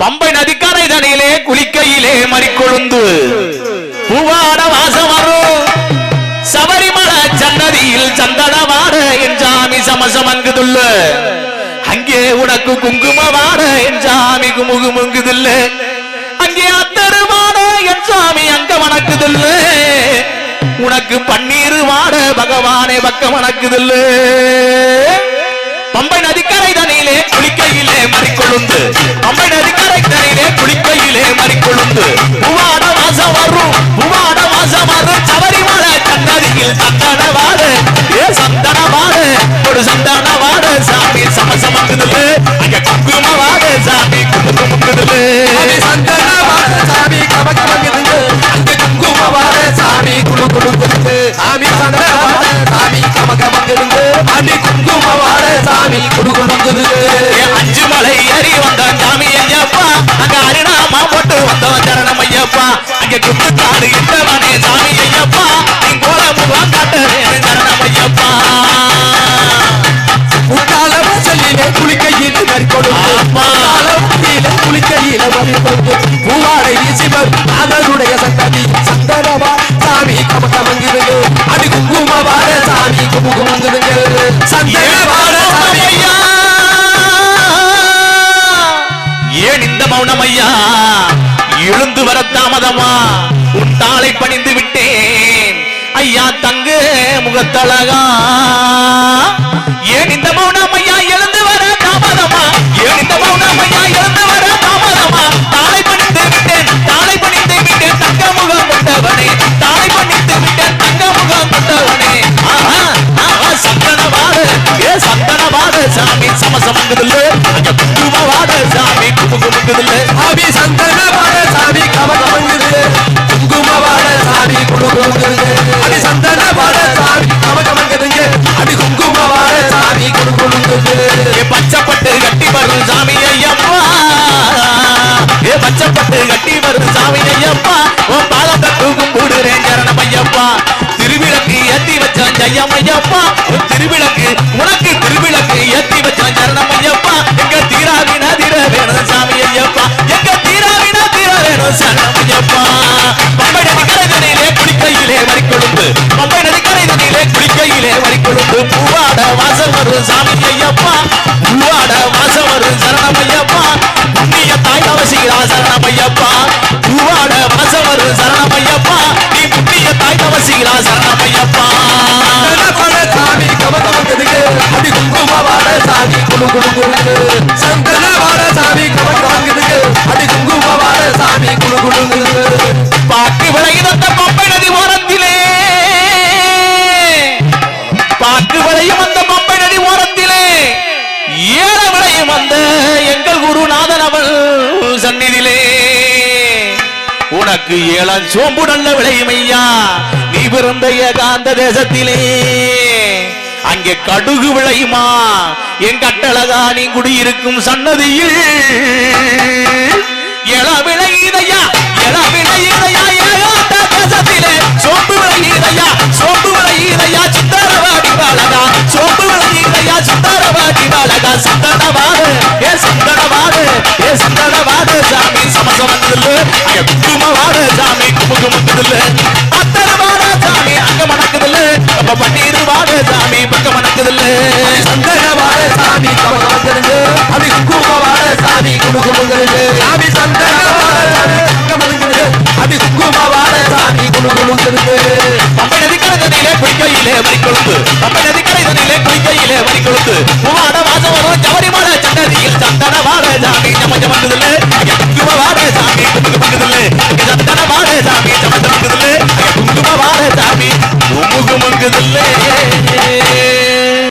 பம்பை நதிக்கரை தனியிலே குளிக்கையிலே மறிக்கொழுந்து. பூவாட வாசம் வரும் சபரிமலை சன்னதியில் சந்தனவாட என் சாமி சமசமங்குதுள்ள. அங்கே உனக்கு குங்குமவாட என் சாமி குமுகுமுங்குதில்ல அங்கே அத்தருவாட என் சாமி அங்க வணக்குதுல்ல உனக்கு பன்னீர் வாட பகவானே பக்க வணக்குதுல்ல மறிக்கொழுந்து நதிக்கரை தனியிலே குளிக்கையிலே மறிக்கொழுந்து புவாட வாசம் வரும் புவாட வாசம் வரும் சபரிமலை கண்ணதியில் சந்தனவாடு ஏ சந்தனவாடு ஒரு சந்தனவாடு சாமி சமசமக்குதுல அங்க குங்குமவாடு சாமி குங்குமுக்குதுல சாமி சந்தனவாட சாமி கமகமங்குதுங்க அங்க குங்குமவாட சாமி குளு குளுங்குதுங்க சாமி சந்தனவாட அங்க குத்துக்காடு இட்டவனே சாமி ஐயப்பா. நீ கோல முகம் காட்டுறேன் சரணம் ஐயப்பா. முட்டாள வாசலிலே குளிக்கையில். முட்டாள குளிக்கையில மறிக்கொடுத்து பூவாடை வீசிவர் அதனுடைய சந்ததி சந்தனவா. சாமி கமகமங்குதுங்க அடி குங்குமவாட சாமி குமுகுமுங்குதுங்க தாமதமா உன் தாளை பணிந்து விட்டேன். ஐயா தங்கு முகத்தழகா? ஏன் இந்த மௌனம் ஐயா எழுந்து வர தாமதமா? ஏன் இந்த மௌனம் ஐயா எழுந்து வர தாமதமா? தாளை பணிந்து விட்டேன் தாளை பணிந்து விட்டேன் தங்க முகம் கொண்டவனே. தாளை பணிந்து விட்டேன் தங்க முகம் கொண்டவனே. ஆஹா ஆஹா சந்தனவாடு ஏ சந்தனவாடு சாமி சமசமங்குதுல்ல. வரும் சாமி ஐயப்பா. ஏ பச்சப்பட்டு கட்டி வரும் சாமி ஐயப்பா. உன் பாதத்தை தூக்கும் கூடுறேன் சரணம் ஐயப்பா. திருவிளக்கு ஏத்தி வச்சான் ஜெயம் ஐயப்பா. உன் திருவிளக்கு உனக்கு திருவிளக்கு ஏத்தி வச்சான் சரணம் ஐயப்பா. எங்க தீராவினா தீர வேணும் சாமி ஐயப்பா. எங்க தீராவினா தீர வேணும் சரணம் ஐயப்பா. பம்பை நதிக்கரை தண்ணியிலே குளிக்கையிலே வரிக்கொழுந்து. பம்பை நதிக்கரை தண்ணியிலே குளிக்கையிலே வரிக்கொழுந்து. பூவாட வாசல் வரும் சாமி ஐயப்பா. பூவாட வாசல் வரும் சரணமையப்பா. புண்ணிய தாய் தவசிகளா சரணமையப்பா. பூவாட வாசம் வரும் சரணமையப்பா. நீ புண்ணிய தாய் தவசிகளா சரணமையப்பா. சாமி கமகமங்குதுங்க அடி குங்குமவாட சாமி குடுகுடுங்குது சந்தனவாட அவள் சந்நிதியிலே. உனக்கு ஏழாம் சோம்பு நல்ல விளையுமையா நீ பிறந்த ஏகாந்த தேசத்திலே. அங்கே கடுகு விளையுமா? என் கட்டழகா நீ குடியிருக்கும் சன்னதியில். எழ விளையுதையா? எழ விளையுதையா? ஏகாந்த தேசத்திலே. சோம்பு குமவார சாமி குமுகு முக்குதுல்ல அத்தரவார சாமி அங்க மணக்குதுல்ல அப்ப பன்னீருவார சாமி பக்க மணக்குதுல்ல சந்தனவார சாமி கமல வந்துருங்க அது குமவார சாமி குமுகு முங்குருங்க சாமி சந்தனவார சாமி அங்க மணக்குதுல்ல அது குமவார சாமி குமுகு முங்குருங்க பப்பை நதிக்கரை தண்ணியிலே குளிக்கையிலே வரிக்கொழுந்து பப்பை நதிக்கரை தண்ணியிலே குளிக்கையிலே வரிக்கொழுந்து மூவாட வாசம் வரும் ஜவரி மாட சன்னதியில் சந்தனவார சாமி நம்ம ஜமக்குதுல்ல குங்கும வாழ சாமி குங்கும வாழ சாமி முமுகு